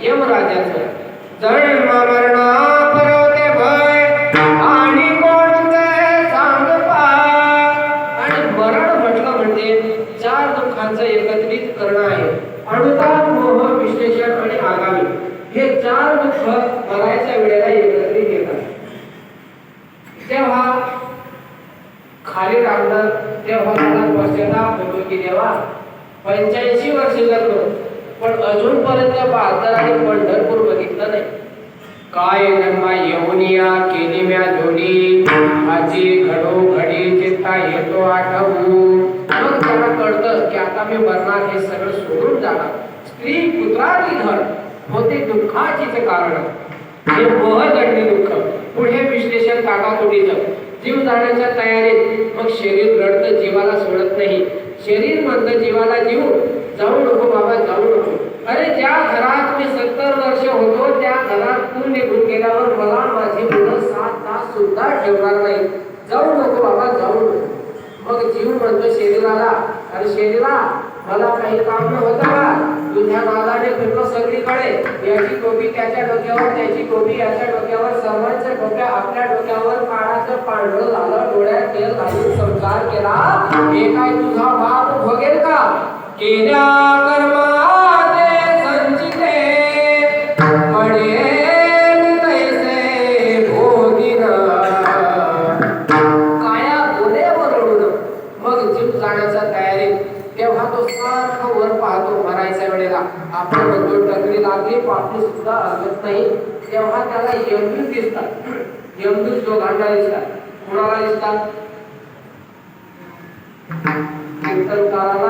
यमराजाचं. जन्म मरणा परवते भय आणि कोणते सांग आणि मरण म्हटलं म्हणजे चार दुःखांचं एकत्रित करणं आहे. अनुदान मोह विश्लेषण आणि आगामी. हे चार दुःख मरायच्या वेळेला एकत्रित येतात. तेव्हा खाली राहणं तेव्हा मला पश्चाताप होतो की देवा पंच्याऐंशी वर्ष जगलो. पण अजूनपर्यंत भारताने पंढरपूर बघितलं नाही. काय जन्मा येऊनिया केली म्या जोडी. माझी घडो घडी चित्ता येतो आठवू. मग त्याला कळतं की आता मी मरणार हे सगळं सोडून जाणार. स्त्री पुत्राची धड होते दुःखाचीच कारण. हे महदंडी दुःख. पुढे विश्लेषण काकातोडीचं जीव जाण्याच्या तयारीत. मग शरीर रडतं जीवाला सोडत नाही. शरीर म्हणतं जीवाला जीव. जाऊ नको बाबा जाऊ नको. सत्तर होतो त्या घरात तू निघून गेल्यावर मला माझी मुलं सात तास सुद्धा ठेवणार नाही जाऊ नको बाबा जाऊ नको. मग जीव म्हणतो शरीराला अरे शरीरा मला काही काम न होता का? तुझ्या नादाने फिरलो सगळीकडे. याची टोपी त्याच्या डोक्यावर त्याची टोपी याच्या डोक्यावर सर्वांच्या डोक्या आपल्या डोक्यावर काळाचं पांढरं झालं डोळ्यात तेल घालून संसार केला. हे काय तुझा बाप भोगेल का? केल्या पाहतो वेळेला आपण म्हणतो टकली लागली पाठी सुद्धा अर्गत नाही. तेव्हा त्याला यमदूत दिसतात. यमदूत जो गांडा दिसतात. कुणाला दिसतात? कीर्तनकाराला